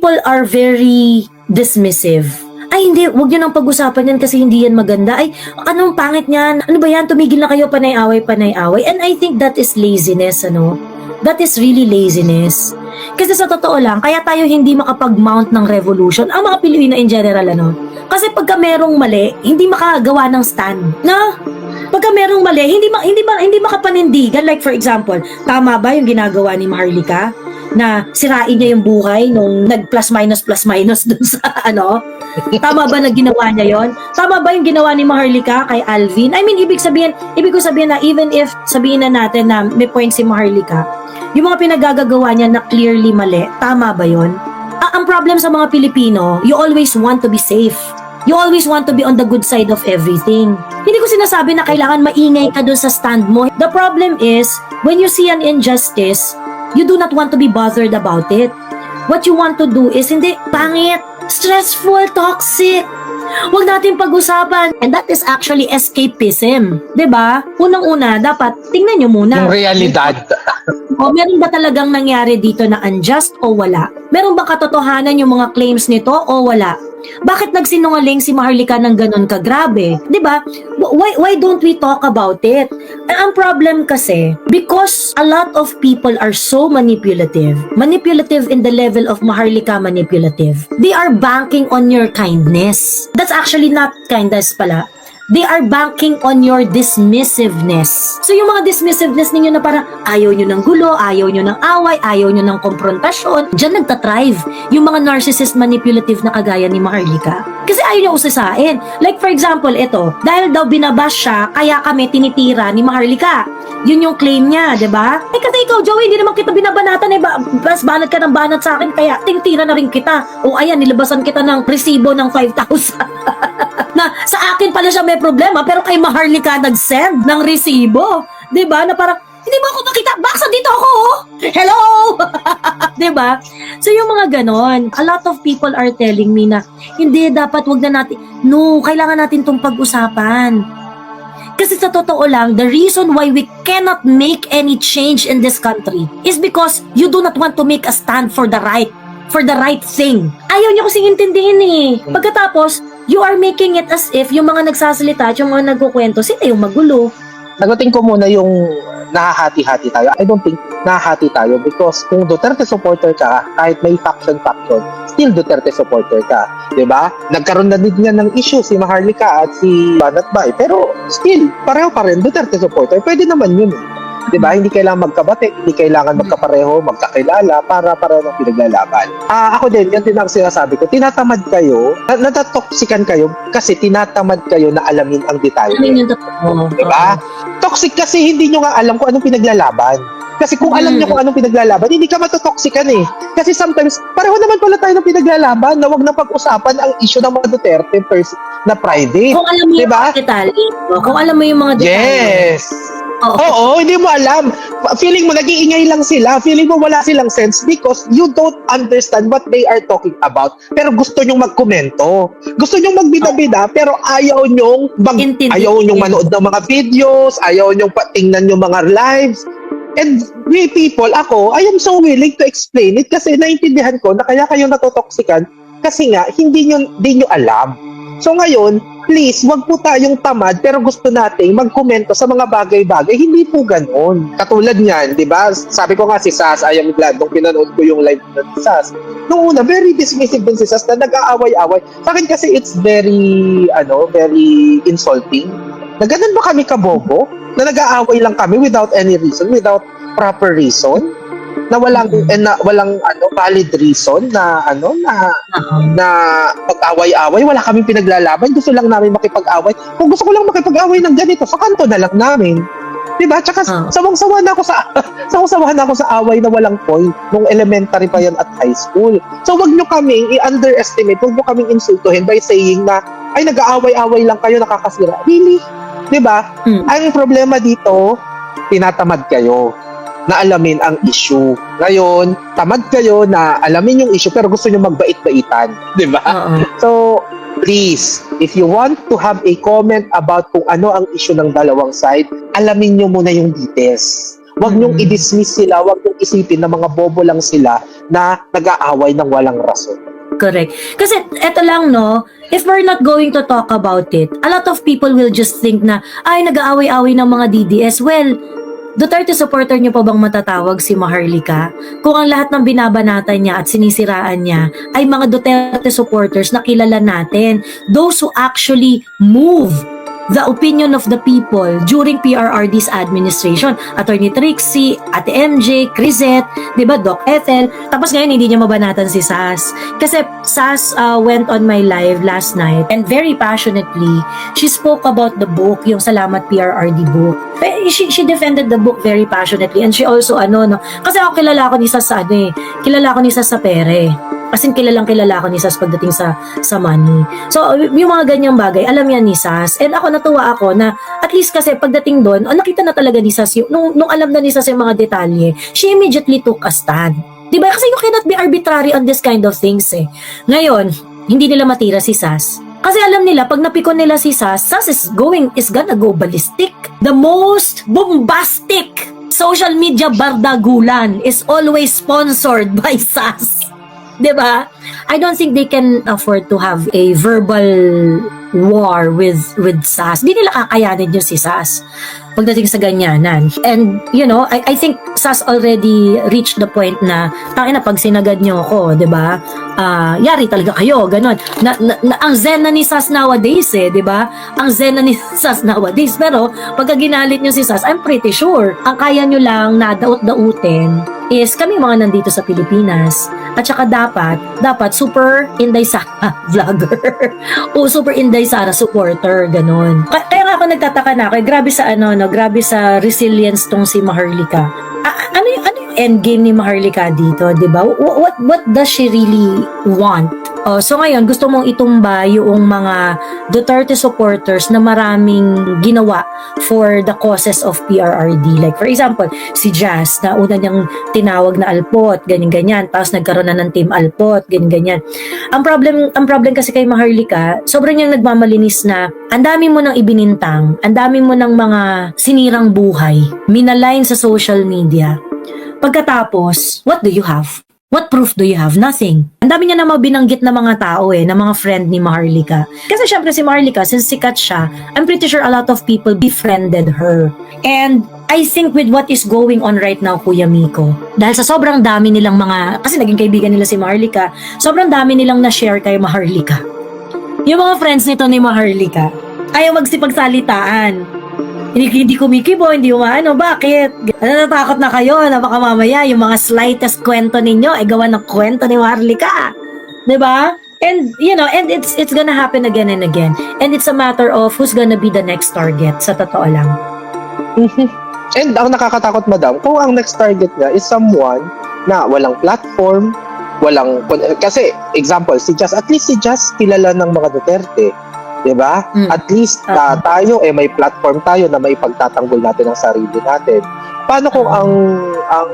people are very dismissive. Ay, hindi, wag nyo nang pag-usapan yan kasi hindi yan maganda. Ay, anong pangit niyan? Ano ba yan? Tumigil na kayo, panay-away, panay-away. And I think that is laziness, ano? That is really laziness. Kasi sa totoo lang, kaya tayo hindi makapag-mount ng revolution, ang mga Pilipino in general, ano? Kasi pagka merong mali, hindi makagawa ng stand. Na? Pagka merong mali, hindi ma, hindi ma, hindi makapanindigan. Like for example, tama ba yung ginagawa ni Maharlika? Na sirain niya yung buhay nung nag plus minus plus minus dun sa ano? Tama ba na ginawa niya yon? Tama ba yung ginawa ni Maharlika kay Alvin? I mean, ibig sabihin, ibig ko sabihin na even if sabihin na natin na may point si Maharlika, yung mga pinagagagawa niya na clearly mali, tama ba yon? Ah, ang problem sa mga Pilipino, you always want to be safe. You always want to be on the good side of everything. Hindi ko sinasabi na kailangan maingay ka dun sa stand mo. The problem is, when you see an injustice, you do not want to be bothered about it. What you want to do is, hindi, pangit, stressful, toxic. Huwag natin pag-usapan. And that is actually escapism. ba? Unang-una, dapat tingnan nyo muna. Yung realidad. O meron ba talagang nangyari dito na unjust o wala? Meron ba katotohanan yung mga claims nito o wala? Bakit nagsinungaling si Maharlika ng ganun kagrabe? ba? Why why don't we talk about it? Ang problem kasi because a lot of people are so manipulative. Manipulative in the level of Maharlika manipulative. They are banking on your kindness. That's actually not kindness pala they are banking on your dismissiveness. So yung mga dismissiveness ninyo na parang ayaw nyo ng gulo, ayaw nyo ng away, ayaw nyo ng konfrontasyon, dyan nagtatrive yung mga narcissist manipulative na kagaya ni Maharlika. Kasi ayaw niya usasain. Like for examtle, ito, dahil daw binabash siya, kaya kami tinitira ni Maharlika. Yun yung claim niya, di ba? Eh kasi ikaw, Joey, hindi naman kita binabanatan eh. Ba- Bas banat ka ng banat sa akin, kaya tinitira na rin kita. O ayan, nilabasan kita ng resibo ng 5,000. na sa akin pala siya may problema pero kay Maharlika nag-send ng resibo. 'Di ba? Na parang hindi mo ako makita. Baksa dito ako. oh. Hello. 'Di ba? So yung mga ganon, a lot of people are telling me na hindi dapat wag na natin. No, kailangan natin tong pag-usapan. Kasi sa totoo lang, the reason why we cannot make any change in this country is because you do not want to make a stand for the right, for the right thing. Ayaw niyo kasing intindihin eh. Pagkatapos, you are making it as if yung mga nagsasalita at yung mga nagkukwento, sila yung magulo. Sagutin ko muna yung nahahati-hati tayo. I don't think nahahati tayo because kung Duterte supporter ka, kahit may faction-faction, still Duterte supporter ka. ba? Nagkaroon na din yan ng issue si Maharlika at si Banat Bay. Pero still, pareho pa rin Duterte supporter. Pwede naman yun eh. 'Di ba? Hindi kailangan magkabate, hindi kailangan magkapareho, magkakilala para pareho ng pinaglalaban. Ah, ako din, yan din ang sinasabi ko. Tinatamad kayo, na- natatoksikan kayo kasi tinatamad kayo na alamin ang detalye. Ano yung totoo? Di ba? Toxic kasi hindi nyo nga alam kung anong pinaglalaban. Kasi kung alam nyo Mm. kung anong pinaglalaban, hindi ka matotoxican eh. Kasi sometimes, pareho naman pala tayo ng pinaglalaban na wag na pag-usapan ang issue ng mga Duterte pers- na private. Kung alam mo yung Diba? mga detalye, kung alam mo yung mga detalye. Yes! Oo. Oo, hindi mo alam. Feeling mo, nag-iingay lang sila. Feeling mo, wala silang sense because you don't understand what they are talking about. Pero gusto nyong magkomento. Gusto nyong magbida-bida, pero ayaw nyong mag, ayaw nyong manood ng mga videos, ayaw nyong patingnan yung mga lives. And we people, ako, I am so willing to explain it kasi naintindihan ko na kaya kayo natotoksikan kasi nga, hindi nyo, hindi nyo alam. So ngayon, please, wag po tayong tamad pero gusto nating magkomento sa mga bagay-bagay. Hindi po ganoon. Katulad niyan, di ba? Sabi ko nga si Sas, I am glad nung pinanood ko yung live si Sas. Noong una, very dismissive din si Sas na nag-aaway-away. Sa akin kasi it's very, ano, very insulting. Na ganun ba kami kabobo? Na nag-aaway lang kami without any reason, without proper reason? Na walang, Mhm. eh, na walang ano, valid reason na ano na Oo. na pag-away-away, wala kaming pinaglalaban, gusto lang namin makipag-away. Kung gusto ko lang makipag-away ng ganito, sa kanto na lang namin. Diba? Tsaka Ah. sawang-sawa na ako sa sawang-sawa na ako sa away na walang point nung elementary pa yan at high school. So wag nyo kaming i-underestimate, wag nyo kaming insultuhin by saying na ay nag-aaway-away lang kayo nakakasira. Really? Diba? Hmm. Ang problema dito, tinatamad kayo na alamin ang issue. Ngayon, tamad kayo na alamin yung issue pero gusto nyo magbait-baitan. Di ba? Oo. So, please, if you want to have a comment about kung ano ang issue ng dalawang side, alamin nyo muna yung details. Huwag niyong Mm. i-dismiss sila, huwag niyong isipin na mga bobo lang sila na nag-aaway ng walang rason. Correct. Kasi eto lang no, if we're not going to talk about it, a lot of people will just think na, ay, nag-aaway-away ng mga DDS. Well, Duterte supporter niyo pa bang matatawag si Maharlika? Kung ang lahat ng binabanatan niya at sinisiraan niya ay mga Duterte supporters na kilala natin. Those who actually move the opinion of the people during PRRD's administration. Attorney Trixie, Ate MJ, Crisette, di ba, Doc Ethel. Tapos ngayon, hindi niya mabanatan si Sas. Kasi Sas uh, went on my live last night and very passionately, she spoke about the book, yung Salamat PRRD book. Eh, She, she defended the book very passionately and she also, ano, no, kasi ako kilala ko ni Sas sa ano eh, kilala ko ni Sas sa pere. As in, kilalang kilala ko ni Sas pagdating sa sa money. So, yung mga ganyang bagay, alam yan ni Sas. And ako, natuwa ako na at least kasi pagdating doon, oh, nakita na talaga ni Sas yung, nung, nung alam na ni Sas yung mga detalye, she immediately took a stand. Di ba? Kasi you cannot be arbitrary on this kind of things eh. Ngayon, hindi nila matira si Sas. Kasi alam nila, pag napikon nila si Sas, Sas is going, is gonna go ballistic. The most bombastic social media bardagulan is always sponsored by Sas. 'Di ba? I don't think they can afford to have a verbal war with with SAS. Di nila kakayanin yung si SAS pagdating sa ganyanan. And, you know, I, I think SAS already reached the point na, tangin na, pag sinagad nyo ako, di ba? Ah, yari talaga kayo, ganon. Na, na, na- ang zen na ni SAS nowadays eh, di ba? Ang zen na ni SAS nowadays. Pero, pagka ginalit nyo si SAS, I'm pretty sure, ang kaya nyo lang na daut-dautin is kami mga nandito sa Pilipinas. At saka dapat, dapat super Inday Sara vlogger. o super Inday Sara supporter, ganun. Ka- Kaya nga ako nagtataka na ako, eh, grabe sa ano, no, grabe sa resilience tong si Maharlika. A- ano yung, ano yung endgame ni Maharlika dito, di ba? Wh- What, what does she really want? Oh, so ngayon, gusto mong itumba yung mga Duterte supporters na maraming ginawa for the causes of PRRD. Like for example, si Jazz na una niyang tinawag na Alpot, ganyan-ganyan. Tapos nagkaroon na ng Team Alpot, ganyan-ganyan. Ang problem, ang problem kasi kay Maharlika, sobrang niyang nagmamalinis na ang dami mo nang ibinintang, ang dami mo ng mga sinirang buhay, minalign sa social media. Pagkatapos, what do you have? What proof do you have? Nothing. Ang dami niya na mabinanggit na mga tao eh, na mga friend ni Maharlika. Kasi syempre si Maharlika, since sikat siya, I'm pretty sure a lot of people befriended her. And I think with what is going on right now, Kuya Miko, dahil sa sobrang dami nilang mga, kasi naging kaibigan nila si Maharlika, sobrang dami nilang na-share kay Maharlika. Yung mga friends nito ni Maharlika, ayaw magsipagsalitaan. Hindi, hindi kumikibo, hindi umaano. Bakit? Natatakot na kayo na baka mamaya yung mga slightest kwento ninyo ay gawa ng kwento ni Maharlika. 'Di ba? And you know, and it's it's gonna happen again and again. And it's a matter of who's gonna be the next target sa totoo lang. And ang nakakatakot, madam, kung ang next target niya is someone na walang platform, walang... Kasi, example, si Jazz, at least si Jazz kilala ng mga Duterte. 'Di ba? Mm. At least ah, tayo eh may platform tayo na may pagtatanggol natin ang sarili natin. Paano kung ang ang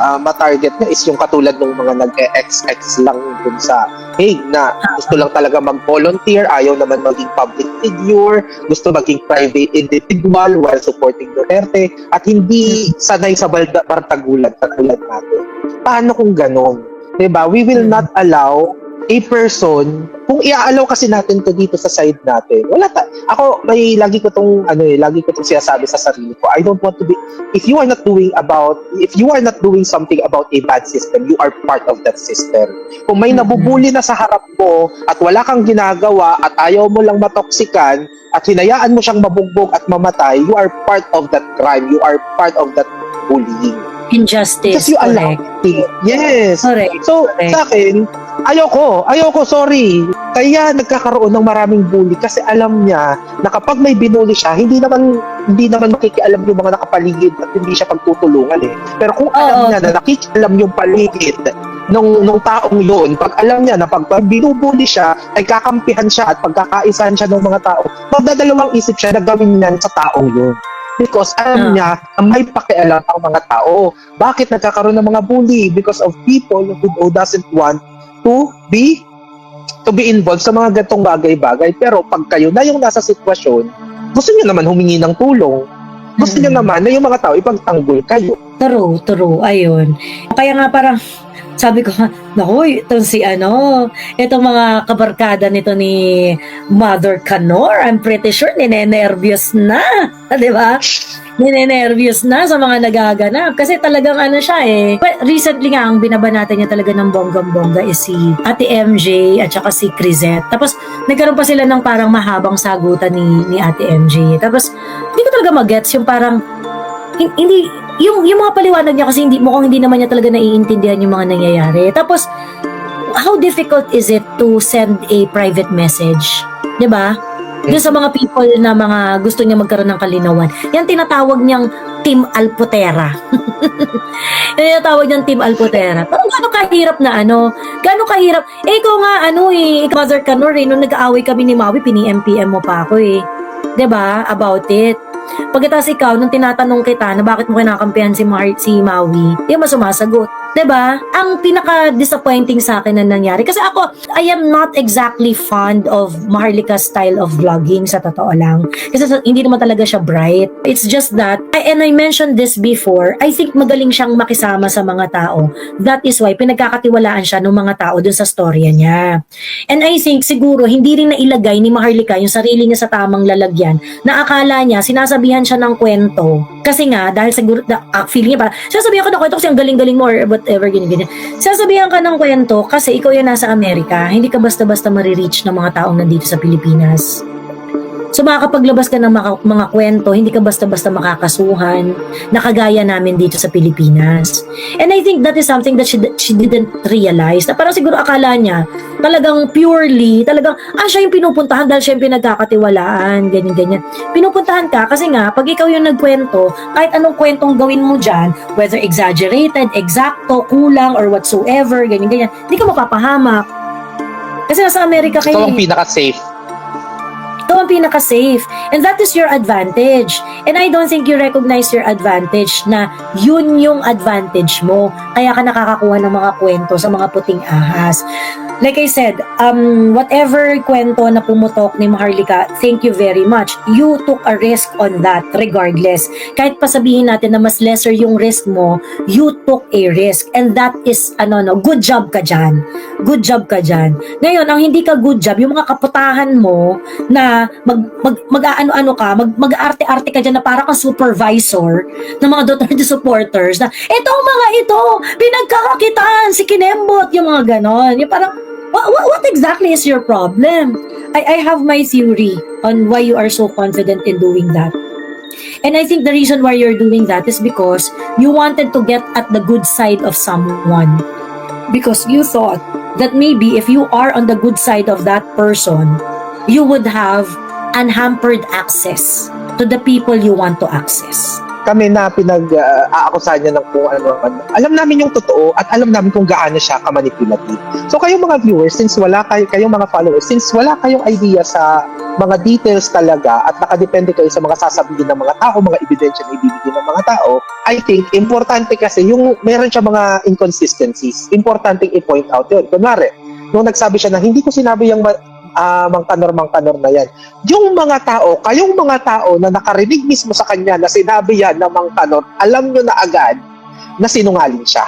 ah, ma-target niya is yung katulad ng mga nag-XX lang dun sa Hague na gusto lang talaga mag-volunteer, ayaw naman maging public figure, gusto maging private individual while supporting Duterte at hindi sanay sa balda bartagulan katulad natin. Paano kung ganon? 'Di ba? We will Mm. not allow a person, kung i-allow kasi natin to dito sa side natin, wala ta. Ako, may lagi ko tong, ano eh, lagi ko tong sinasabi sa sarili ko. I don't want to be, if you are not doing about, if you are not doing something about a bad system, you are part of that system. Kung may Mhm. nabubuli na sa harap mo at wala kang ginagawa at ayaw mo lang matoksikan at hinayaan mo siyang mabugbog at mamatay, you are part of that crime. You are part of that bullying. Injustice. Because you allow it. Yes. Correct. So, Correct. sa akin, ayoko, ayoko, sorry. Kaya nagkakaroon ng maraming bully kasi alam niya na kapag may binuli siya, hindi naman hindi naman makikialam yung mga nakapaligid at hindi siya pagtutulungan eh. Pero kung alam Oo. niya na nakikialam yung paligid nung nung taong yun, pag alam niya na pag, pag binubuli siya, ay kakampihan siya at pagkakaisahan siya ng mga tao, magdadalawang isip siya na gawin yan sa taong yun. Because alam niya na may pakialam ang mga tao. Bakit nagkakaroon ng mga bully? Because of people who, doesn't want to be to be involved sa mga gantong bagay-bagay. Pero pag kayo na yung nasa sitwasyon, gusto niyo naman humingi ng tulong. Gusto niyo Mm. naman na yung mga tao ipagtanggol kayo. True, true. Ayun. Kaya nga parang, sabi ko, naku, ito si ano, itong mga kabarkada nito ni Mother Canor, I'm pretty sure ninenervyos na. Di ba? Ninenervyos na sa mga nagaganap. Kasi talagang ano siya eh. Well, recently nga, ang binabanatan niya talaga ng bonggang-bongga is si Ate MJ at saka si Crisette. Tapos, nagkaroon pa sila ng parang mahabang sagutan ni, ni Ate MJ. Tapos, hindi ko talaga magets yung parang, hindi, yung, yung mga paliwanag niya kasi hindi, mukhang hindi naman niya talaga naiintindihan yung mga nangyayari. Tapos, how difficult is it to send a private message? 'Di ba? Doon sa mga people na mga gusto niya magkaroon ng kalinawan. Yan tinatawag niyang Team Alpotera. Yan tinatawag niyang Team Alpotera. Parang gano'ng kahirap na ano? Gano'ng kahirap? Eh, ikaw nga, ano eh, Mother Canor eh, nung nag-aaway kami ni Maui, pini-MPM mo pa ako eh. ba About it. Pagkatapos ikaw, nung tinatanong kita na bakit mo kinakampihan si, Mar- si Maui, di mo sumasagot. 'Di ba? Ang pinaka-disappointing sa akin na nangyari. Kasi ako, I am not exactly fond of Maharlika's style of vlogging sa totoo lang. Kasi hindi naman talaga siya bright. It's just that, I, and I mentioned this before, I think magaling siyang makisama sa mga tao. That is why pinagkakatiwalaan siya ng mga tao dun sa storya niya. And I think siguro hindi rin nailagay ni Maharlika yung sarili niya sa tamang lalagyan na akala niya sinasabihan siya ng kwento. Kasi nga, dahil siguro, da, ah, feeling niya pa, sinasabihan ka ng kwento kasi ang galing-galing mo or whatever, ganyan-ganyan. Sinasabihan ka ng kwento kasi ikaw yung nasa Amerika, hindi ka basta-basta marireach ng mga taong nandito sa Pilipinas. So makakapaglabas ka ng mga, mga kwento, hindi ka basta-basta makakasuhan, nakagaya namin dito sa Pilipinas. And I think that is something that she, she didn't realize. Na parang siguro akala niya, talagang purely, talagang, ah, siya yung pinupuntahan dahil siya yung pinagkakatiwalaan, ganyan-ganyan. Pinupuntahan ka kasi nga, pag ikaw yung nagkwento, kahit anong kwentong gawin mo dyan, whether exaggerated, exacto, kulang, or whatsoever, ganyan-ganyan, hindi ka mapapahamak. Kasi nasa Amerika kayo. Ikaw ang eh. pinaka-safe. Ito ang pinaka-safe. And that is your advantage. And I don't think you recognize your advantage na yun yung advantage mo. Kaya ka nakakakuha ng mga kwento sa mga puting ahas. Like I said, um, whatever kwento na pumutok ni Maharlika, thank you very much. You took a risk on that regardless. Kahit pa sabihin natin na mas lesser yung risk mo, you took a risk. And that is, ano no, good job ka dyan. Good job ka dyan. Ngayon, ang hindi ka good job, yung mga kaputahan mo na mag, mag, mag-ano-ano ka, mag, mag-arte-arte ka dyan na parang kang supervisor ng mga Duterte supporters na, etong mga ito, pinagkakakitaan, si Kinembot, yung mga ganon. Yung parang, what, what, what exactly is your problem? I, I have my theory on why you are so confident in doing that. And I think the reason why you're doing that is because you wanted to get at the good side of someone. Because you thought that maybe if you are on the good side of that person, you would have unhampered access to the people you want to access. Kami na pinag-aakusahan niya ng kung ano, ano. Alam namin yung totoo at alam namin kung gaano siya kamanipulative. So kayong mga viewers, since wala kayo, kayong mga followers, since wala kayong idea sa mga details talaga at nakadepende kayo sa mga sasabihin ng mga tao, mga ebidensya na ibibigay ng mga tao, I think importante kasi yung meron siya mga inconsistencies. Importante i-point out yun. Kunwari, nung nagsabi siya na hindi ko sinabi yung ma- ah, mangkanor mangkanor na yan. Yung mga tao, kayong mga tao na nakarinig mismo sa kanya na sinabi yan ng mangkanor, alam nyo na agad na sinungaling siya.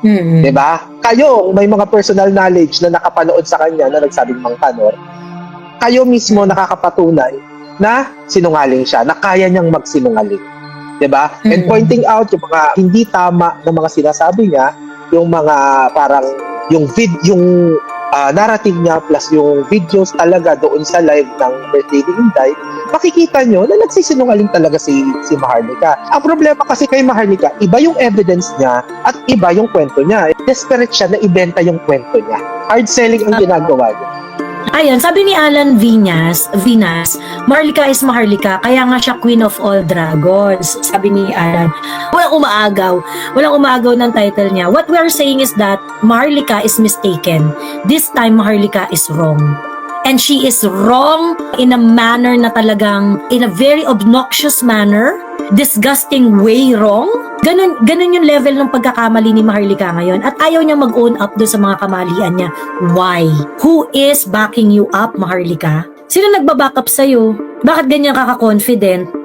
Mm. 'di ba? Kayo, may mga personal knowledge na nakapanood sa kanya na nagsabing mangkanor. Kayo mismo nakakapatunay na sinungaling siya, na kaya niyang magsinungaling. 'Di ba? And Mm. pointing out yung mga hindi tama na mga sinasabi niya, yung mga parang yung vid yung ah, narrative niya plus yung videos talaga doon sa live ng birthday ni Inday, makikita nyo na nagsisinungaling talaga si si Maharlika. Ang problema kasi kay Maharlika, iba yung evidence niya at iba yung kwento niya. Desperate siya na ibenta yung kwento niya. Hard selling ang Ah. ginagawa niya. Ayun, sabi ni Alan Vinas, Vinas, Maharlika is Maharlika, kaya nga siya Queen of All Dragons. Sabi ni Alan. Walang umaagaw. Walang umaagaw ng title niya. What we are saying is that Maharlika is mistaken. This time, Maharlika is wrong. And she is wrong in a manner na talagang, in a very obnoxious manner, disgusting way wrong. Ganun, ganun yung level ng pagkakamali ni Maharlika ngayon. At ayaw niya mag-own up doon sa mga kamalian niya. Why? Who is backing you up, Maharlika? Sino nagbaback up sa'yo? Bakit ganyan ka ka-confident